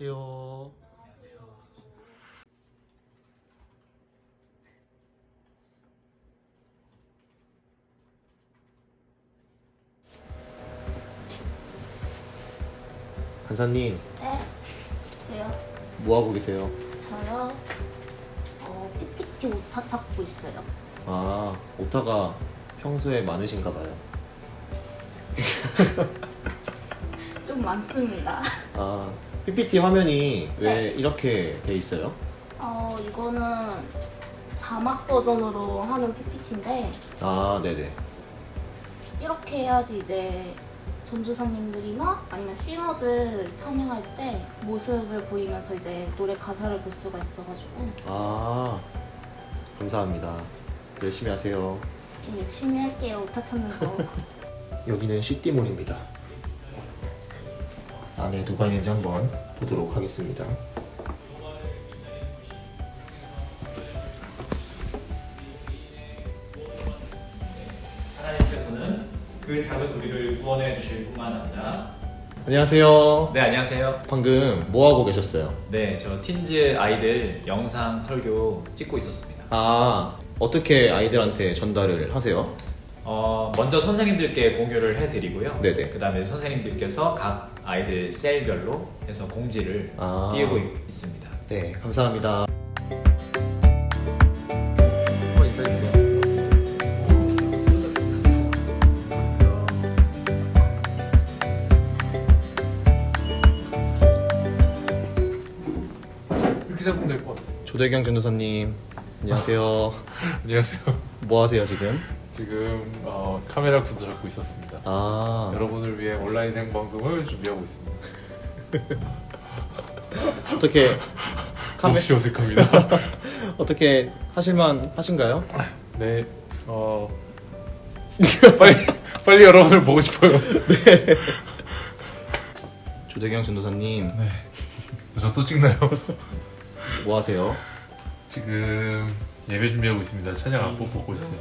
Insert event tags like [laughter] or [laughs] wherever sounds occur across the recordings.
안녕하세요. 간사님, 네. 왜요? 뭐 하고 계세요? 저요? 어, PPT 오타 찾고 있어요. 아, 오타가 평소에 많으신가 봐요. [laughs] 좀 많습니다. 아, PPT 화면이 왜 네. 이렇게 돼 있어요? 어, 이거는 자막 버전으로 하는 PPT인데, 아, 네네. 이렇게 해야지 이제 전도사님들이나 아니면 싱어들 찬양할 때 모습을 보이면서 이제 노래 가사를 볼 수가 있어가지고 아, 감사합니다. 열심히 하세요. 열심히 할게요. 오타 찾는 거. 여기는 시티몰입니다. 안에 누가 있는지 한번 보도록 하겠습니다. 하나님께서는 그 작은 우리를 구원해 주실 뿐만 아니라 안녕하세요. 네 안녕하세요 방금 뭐 하고 계셨어요? 네 저 틴즈 아이들 영상 설교 찍고 있었습니다 아, 어떻게 아이들한테 전달을 하세요? 어, 먼저 선생님들께 공유를 해드리고요 네네. 그 다음에 선생님들께서 각 아이들 셀별로 해서 공지를 아. 띄우고 있- 있습니다 네, 감사합니다. 한번 인사해주세요. 이렇게 잡으면 될 것 같아요. 조대경 전도사님, 안녕하세요. [laughs] 안녕하세요. 뭐 하세요 지금? 지금 어, 카메라 구도 잡고 있었습니다. 아, 여러분을 위해 온라인 생방송을 준비하고 있습니다. [laughs] 어떻게 카메 몹시 어색합니다. [laughs] 어떻게 하실만 하신가요? 네, 어 빨리 빨리 여러분을 보고 싶어요. [laughs] 조대경 전도사님, 저또 찍나요? 뭐 하세요? 지금 예배 준비하고 있습니다. 찬양 안보 보고 있어요.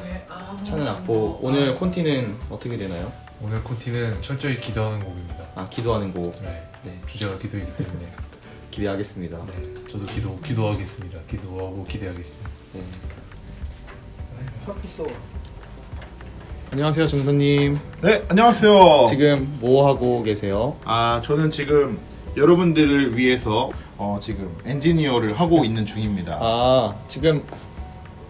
찬양 악보 오늘 콘티는 어떻게 되나요? 오늘 코티는 철저히 기도하는 곡입니다. 아 기도하는 곡 네, 네, 주제가 기도이기 때문에 [laughs] 기대하겠습니다. 네, 저도 기도 기도하겠습니다. 기도하고 기대하겠습니다. 네. 안녕하세요 전도사님. 네, 안녕하세요. 지금 뭐 하고 계세요? 아, 저는 지금 여러분들을 위해서 어, 지금 엔지니어를 하고 있는 중입니다. 아 지금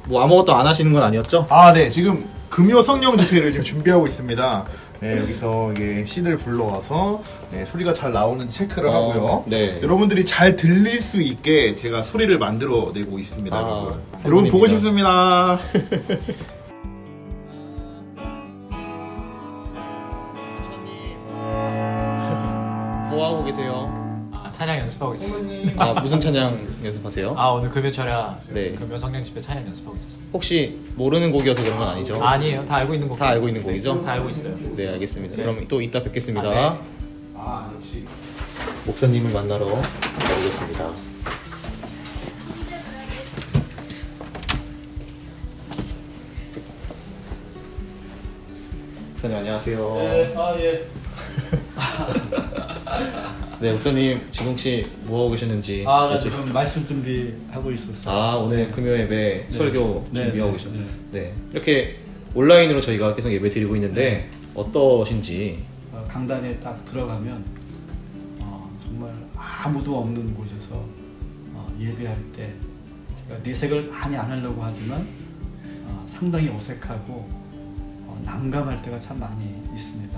뭐 아무것도 안 하시는 건 아니었죠? 아, 네, 지금 금요 성령 집회를 지금 준비하고 있습니다. 네, 여기서 이게 시들 불러와서 네, 소리가 잘 나오는 체크를 어, 하고요. 네. 여러분들이 잘 들릴 수 있게 제가 소리를 만들어 내고 있습니다, 아, 여러분. 보고. 싶습니다. [laughs] 찬양 연습하고 있습니다 아 무슨 찬양 연습하세요? 아 오늘 금요 철야 네. 금요 성령 집회 찬양 연습하고 있었습니다 혹시 모르는 곡이어서 그런 건 아니죠? 아니에요 다 알고 있는 곡 다 알고 있는 곡이죠? 다 알고 있어요 네 알겠습니다. 네. 그럼 또 이따 뵙겠습니다. 아, 네. 아, 역시. 목사님을 만나러 가보겠습니다. 목사님 안녕하세요. 네, 아 예. 네, 목사님 지금 혹시 뭐 하고 계셨는지 아, 나 지금 말씀 준비하고 있었어. 아 오늘 금요 예배 설교 네, 준비하고 네, 계셨네요. 네. 네. 이렇게 온라인으로 저희가 계속 예배 드리고 있는데 어떠신지 어, 강단에 딱 들어가면 어, 정말 아무도 없는 곳에서 어, 예배할 때 제가 내색을 많이 안 하려고 하지만 어, 상당히 어색하고 어, 난감할 때가 참 많이 있습니다.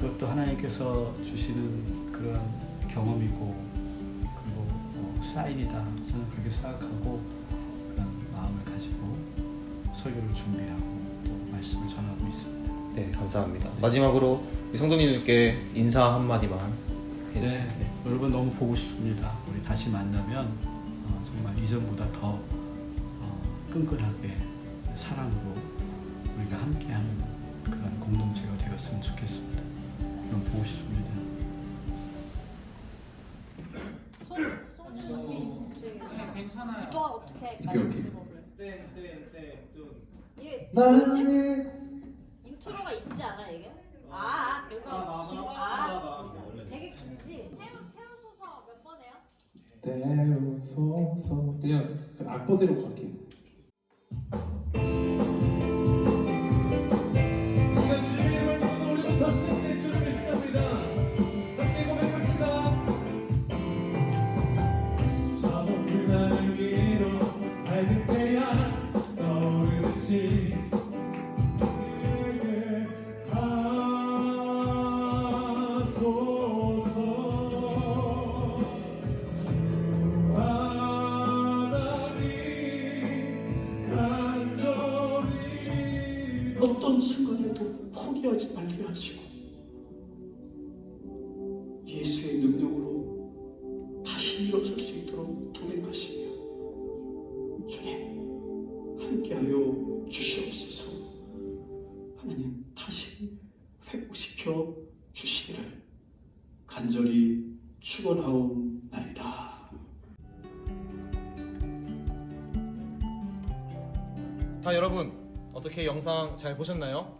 그것도 하나님께서 주시는 그런 경험이고 그리고 어, 사인이다 저는 그렇게 생각하고 그런 마음을 가지고 설교를 준비하고 또 말씀을 전하고 있습니다. 네 감사합니다. 마지막으로 우리 성도님들께 인사 한 마디만 해주세요. 네, 여러분 너무 보고 싶습니다. 우리 다시 만나면 어, 정말 이전보다 더 어, 끈끈하게 사랑으로 우리가 함께하는 그런 공동체가 되었으면 좋겠습니다. 너무 보고 싶습니다. 이거 어떻게 할까요? 오케이, 오케이. 이게 뭐지? 인트로가 있지 않아 이게? 아, 그거 긴, 아, 되게 길지? 태우 태우 때우소서 그냥 그 악보대로 갈게요. 어떤 순간에도 포기하지 말게 하시고 예수의 능력으로 다시 일어설 수 있도록 동행하시며 주님 함께하여 주시옵소서 하나님 다시 회복시켜 주시기를 간절히 축원하옵나이다. 자 여러분 어떻게 영상 잘 보셨나요?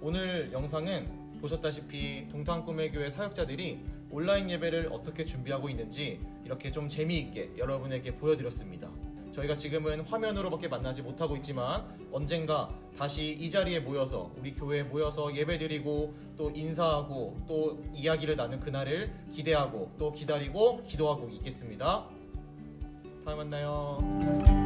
오늘 영상은 보셨다시피 동탄 꿈의 교회 사역자들이 온라인 예배를 어떻게 준비하고 있는지 이렇게 좀 재미있게 여러분에게 보여드렸습니다. 저희가 지금은 화면으로밖에 만나지 못하고 있지만 언젠가 다시 이 자리에 모여서 우리 교회에 모여서 예배드리고 또 인사하고 또 이야기를 나눈 그날을 기대하고 또 기다리고 기도하고 있겠습니다. 다음에 만나요.